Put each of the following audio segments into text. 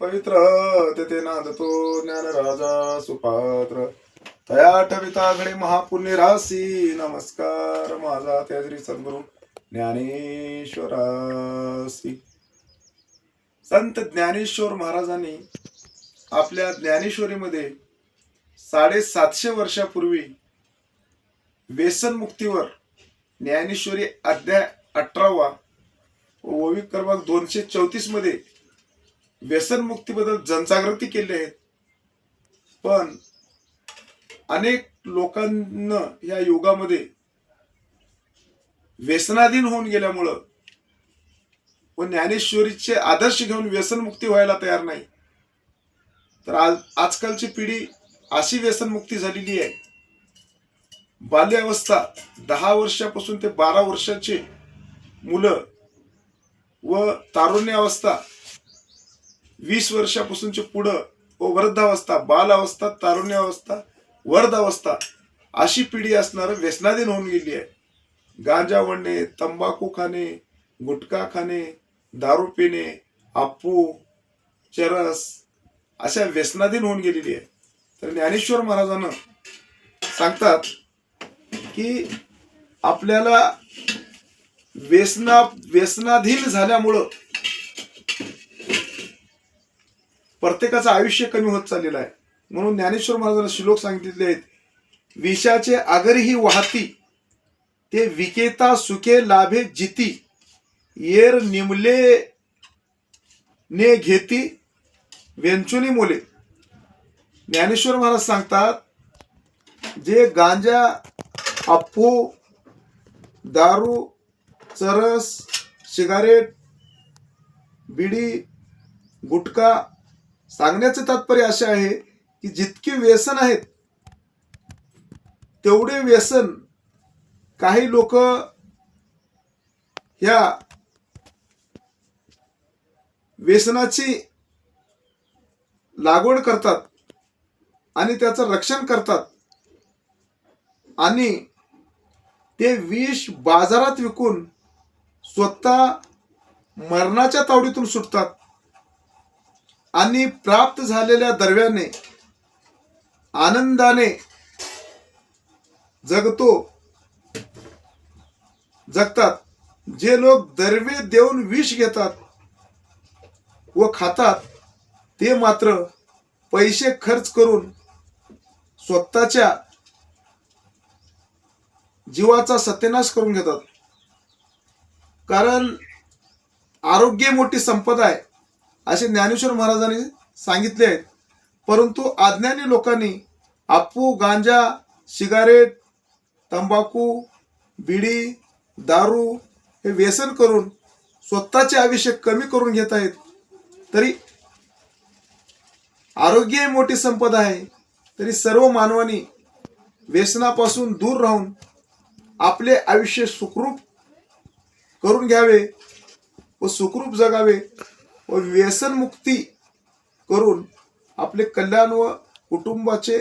पवित्र तेथे नांदतो ज्ञान राजा सुपात्र. तया ठविता घडे महापुण्य राशी नमस्कार माझा त्याजरी सद्गुरु ज्ञानेश्वरासी संत ज्ञानेश्वर महाराजांनी आपल्या ज्ञानेश्वरीमध्ये साडेसातशे वर्षापूर्वी व्यसनमुक्तीवर ज्ञानेश्वरी अध्याय अठरावा ओवी क्रमांक दोनशे चौतीसमध्ये व्यसनमुक्तीबद्दल जनजागृती केली आहे. पण अनेक लोकांना या युगामध्ये व्यसनाधीन होऊन गेल्यामुळं व ज्ञानेश्वरीचे आदर्श घेऊन व्यसनमुक्ती व्हायला तयार नाही. तर आज आजकालची पिढी अशी व्यसनमुक्ती झालेली आहे. बाल्यावस्था दहा वर्षापासून ते बारा वर्षाचे मुलं व तारुण्यावस्था वीस वर्षापासूनचे पुढं व वृद्धावस्था बालावस्था तारुण्यावस्था वर्धावस्था अशी पिढी असणारं व्यसनाधीन होऊन गेली आहे. गांजा वडणे तंबाखू खाणे गुटखा खाणे दारू पिणे आप्पू चरस अशा व्यसनाधीन होऊन गेलेली आहे. तर ज्ञानेश्वर महाराजांना सांगतात की आपल्याला व्यसना व्यसनाधीन झाल्यामुळं प्रत्येकाचं आयुष्य कमी होत चाललेलं आहे. म्हणून ज्ञानेश्वर महाराजांना श्लोक सांगितलेले आहेत विषाचे आगरही वाहती ते विकेता सुखे लाभे जिती येर निमले ने घेती वेंचुनी मुले. ज्ञानेश्वर महाराज सांगतात जे गांजा अप्पू दारू चरस सिगारेट बिडी गुटखा सांगण्याचे तात्पर्य असे आहे की जितके व्यसन आहेत तेवढे व्यसन काही लोक ह्या व्यसनाची लागवड करतात आणि त्याचं रक्षण करतात. आणि ते विष बाजारात विकून स्वतः मरणाच्या तावडीतून सुटतात. आणि प्राप्त झालेल्या दरव्याने आनंदाने जगतो. जगतात. जे लोक दरवे देऊन विष घेतात व खातात ते मात्र पैसे खर्च करून स्वतःच्या जीवाचा सत्यनाश करून घेतात. कारण आरोग्य मोठी संपदा आहे. असे ज्ञानेश्वर महाराजांनी सांगितले आहेत. परंतु अज्ञानी लोकांनी आप्पू गांजा सिगारेट तंबाखू बिडी दारू हे व्यसन करून स्वतःचे आयुष्य कमी करून घेत आहेत. तरी आरोग्य ही मोठी संपदा आहे. तरी सर्व मानवानी व्यसनापासून दूर राहून आपले आयुष्य सुखरूप करून घ्यावे व सुखरूप जगावे व व्यसनमुक्ती करून आपले कल्याण व कुटुंबाचे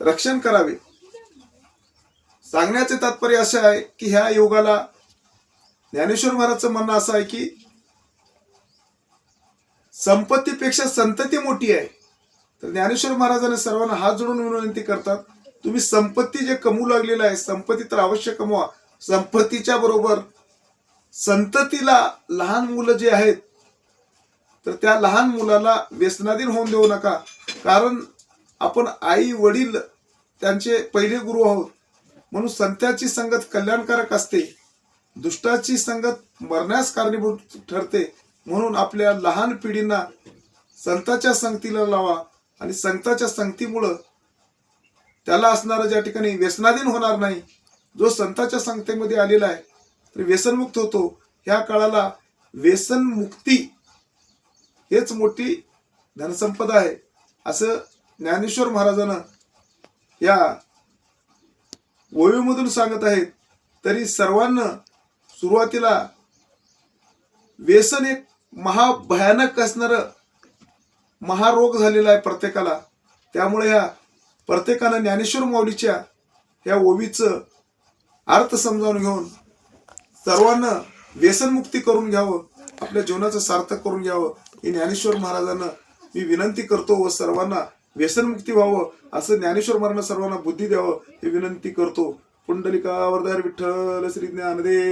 रक्षण करावे. सांगण्याचे तात्पर्य असे आहे की ह्या योगाला ज्ञानेश्वर महाराजचं म्हणणं असं आहे की संपत्तीपेक्षा संतती मोठी आहे. तर ज्ञानेश्वर महाराजांनी सर्वांना हात जोडून विनंती करतात तुम्ही संपत्ती जे कमवू लागलेलं आहे संपत्ती तर अवश्य कमवा. संपत्तीच्या बरोबर संततीला लहान मुलं जे आहेत तर त्या लहान मुलाला व्यसनाधीन होऊन देऊ नका. कारण आपण आई वडील त्यांचे पहिले गुरु आहोत. म्हणून संताची संगत कल्याणकारक असते. दुष्टाची संगत मरण्यास कारणीभूत ठरते. म्हणून आपल्या लहान पिढींना संताच्या संगतीला लावा आणि संताच्या संगतीमुळं त्याला असणारं ज्या ठिकाणी व्यसनाधीन होणार नाही जो संताच्या संगतीमध्ये आलेला आहे तर व्यसनमुक्त होतो. ह्या काळाला व्यसनमुक्ती हेच मोठी धनसंपदा आहे. असं ज्ञानेश्वर महाराजांना या ओळीमधून सांगत आहेत. तरी सर्वांना सुरुवातीला व्यसन एक महाभयानक असणारं महारोग झालेला आहे प्रत्येकाला. त्यामुळे ह्या प्रत्येकानं ज्ञानेश्वर माऊलीच्या ह्या ओवीचं अर्थ समजावून घेऊन सर्वांना व्यसनमुक्ती करून घ्यावं आपल्या जीवनाचं सार्थक करून घ्यावं. हे ज्ञानेश्वर महाराजांना मी विनंती करतो व सर्वांना व्यसनमुक्ती व्हावं असं ज्ञानेश्वर महाराजांना सर्वांना बुद्धी द्यावं हे विनंती करतो. पुंडलिका वरदार विठ्ठल श्री ज्ञानदेव.